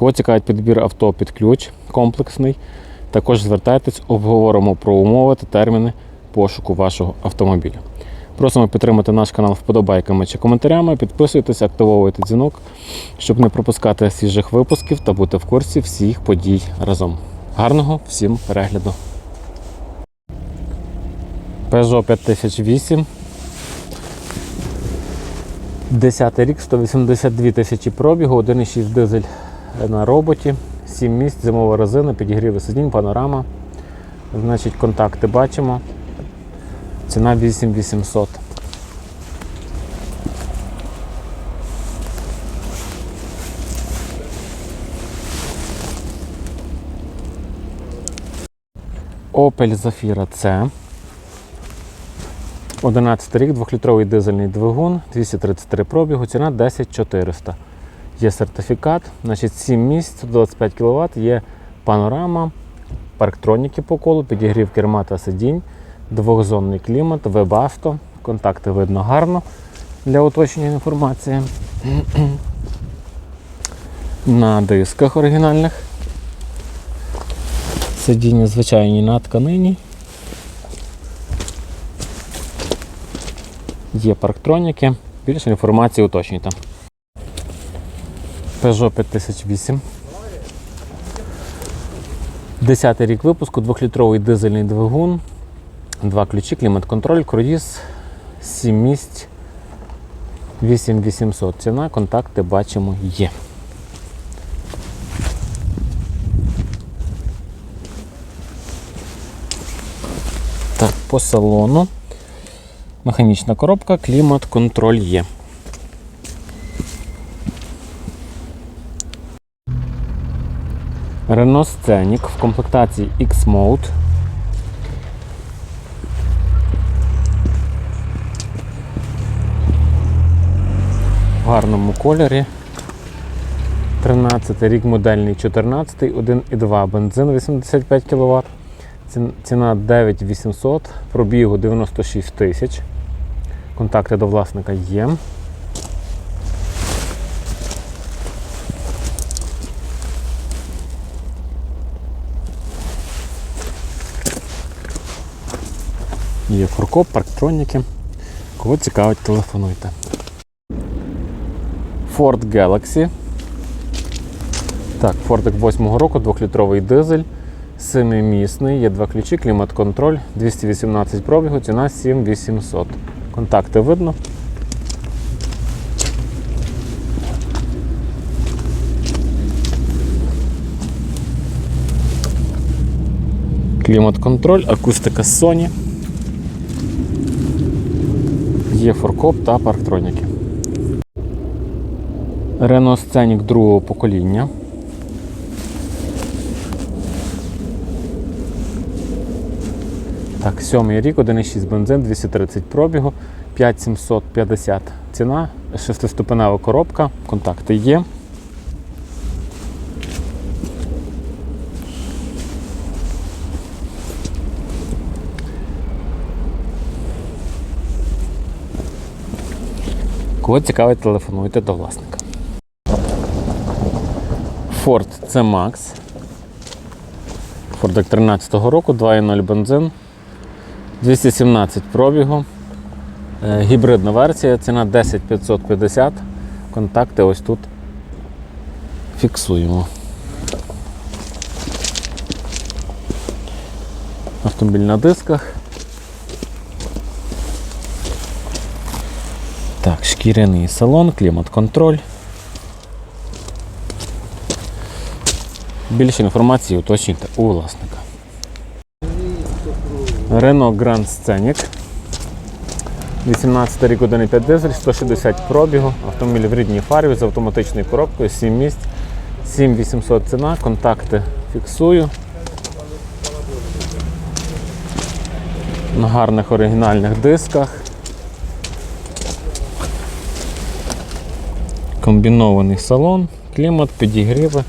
Кого цікавить підбір авто під ключ комплексний, також звертайтесь, обговоримо про умови та терміни пошуку вашого автомобіля. Просимо підтримати наш канал вподобайками чи коментарями, підписуйтесь, активовуйте дзвінок, щоб не пропускати свіжих випусків та бути в курсі всіх подій разом. Гарного всім перегляду! Peugeot 5008 10 рік, 182 тисячі пробігу, 1,6 дизель на роботі, 7 місць, зимова резина, підігріви сидінь, панорама. Значить, контакти бачимо. Ціна 8800. Opel Zafira C. 11 рік, 2-літровий дизельний двигун, 233 пробігу, ціна 10400. Є сертифікат, значить 7 місць, 125 кВт, є панорама, парктроніки по колу, підігрів керма та сидінь, двохзонний клімат, вебасто. Контакти видно гарно для уточнення інформації. На дисках оригінальних. Сидіння звичайні на тканині. Є парктроніки. Більше інформації уточнюйте. Peugeot 5008. 10 рік випуску, 2-літровий дизельний двигун, два ключі, клімат-контроль, круїз, 7 місць, 8800. Ціна, контакти бачимо є. Так, по салону. Механічна коробка, клімат, контроль є. Renault Scenic в комплектації X-Mode. В гарному кольорі. 13 рік модельний 14, 1,2 бензин 85 кВт. Ціна 9800, пробігу 96 тисяч. Контакти до власника є. Є фуркоп, парктроніки. Кого цікавить, телефонуйте. Ford Galaxy. Так, Ford 8-го року, 2-літровий дизель. Семимісний, є два ключі, клімат-контроль, 218 пробігу, ціна 7800. Контакти видно. Клімат-контроль, акустика Sony. Є форкоп та парктроніки. Renault Scenic другого покоління. Так, сьомий рік, 1,6 бензин, 230 пробігу, 5750 ціна, шестиступенева коробка, контакти є. Кого цікавить, телефонуйте до власника. Ford C-Max. Ford 13 року, 2,0 бензин, 217 пробігу. Е, Гібридна версія, ціна 10550. Контакти ось тут фіксуємо. Автомобіль на дисках. Так, шкіряний салон, клімат-контроль. Більше інформації уточнюйте у власника. Renault Grand Scenic. 18 рік 1,5 дизель, 160 пробігу, автомобіль в рідній фарбі з автоматичною коробкою, 7 місць, 7800 ціна, контакти фіксую. На гарних оригінальних дисках. Комбінований салон, клімат, підігріви.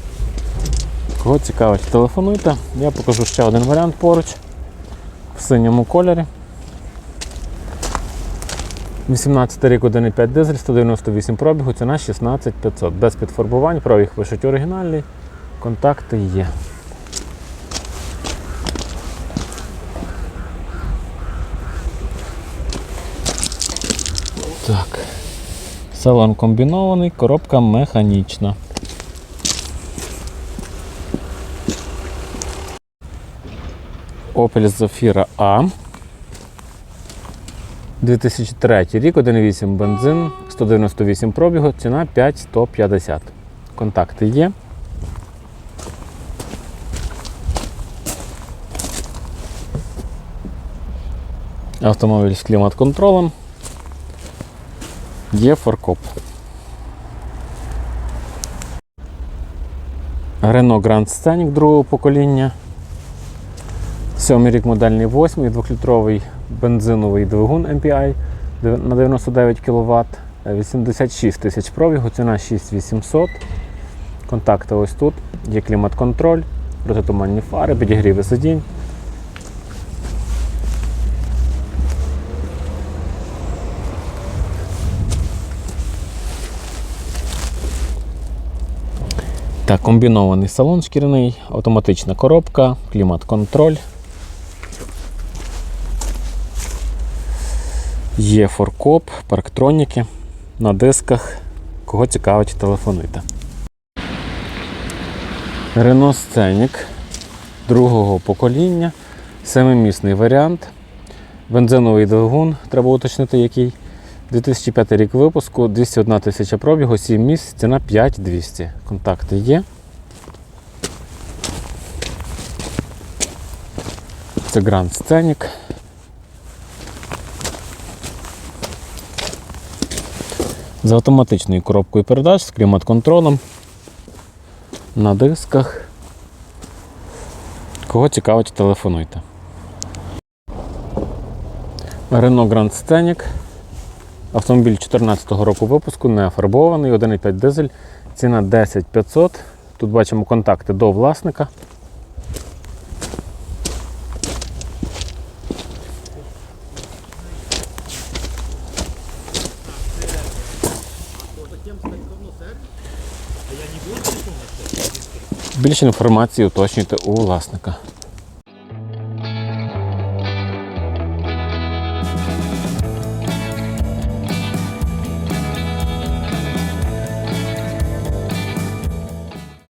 Кого цікавить, телефонуйте. Я покажу ще один варіант поруч в синьому кольорі. 18 рік 1,5 дизель, 198 пробігу, ціна 16500. Без підфарбувань, пробіг пишуть оригінальний, контакти є. Так. Салон комбінований, коробка механічна. Opel Zafira A. 2003 рік, 1,8 бензин, 198 пробігу, ціна 5150. Контакти є. Автомобіль з клімат-контролем. Є форкоп. Renault Grand Scenic другого покоління. Сьомий рік модельний 8, 2-літровий бензиновий двигун MPI на 99 кВт, 86 тисяч пробігу, ціна 6800. Контакти ось тут. Є клімат-контроль, протитуманні фари, підігріви сидінь. Так, комбінований салон шкіряний, автоматична коробка, клімат-контроль. Є форкоп, парктроніки на дисках. Кого цікавить, телефонуйте. Renault Scenic другого покоління, семимісний варіант. Бензиновий двигун, треба уточнити який. 2005 рік випуску, 201 тисяча пробігу, 7 місць, ціна 5200. Контакти є. Це Grand Scenic. З автоматичною коробкою передач, з клімат-контролем. На дисках. Кого цікавить, телефонуйте. Renault Grand Scenic. Автомобіль 2014 року випуску, не фарбований, 1,5 дизель, ціна 10 500. Тут бачимо контакти до власника. Більше інформації уточнюйте у власника.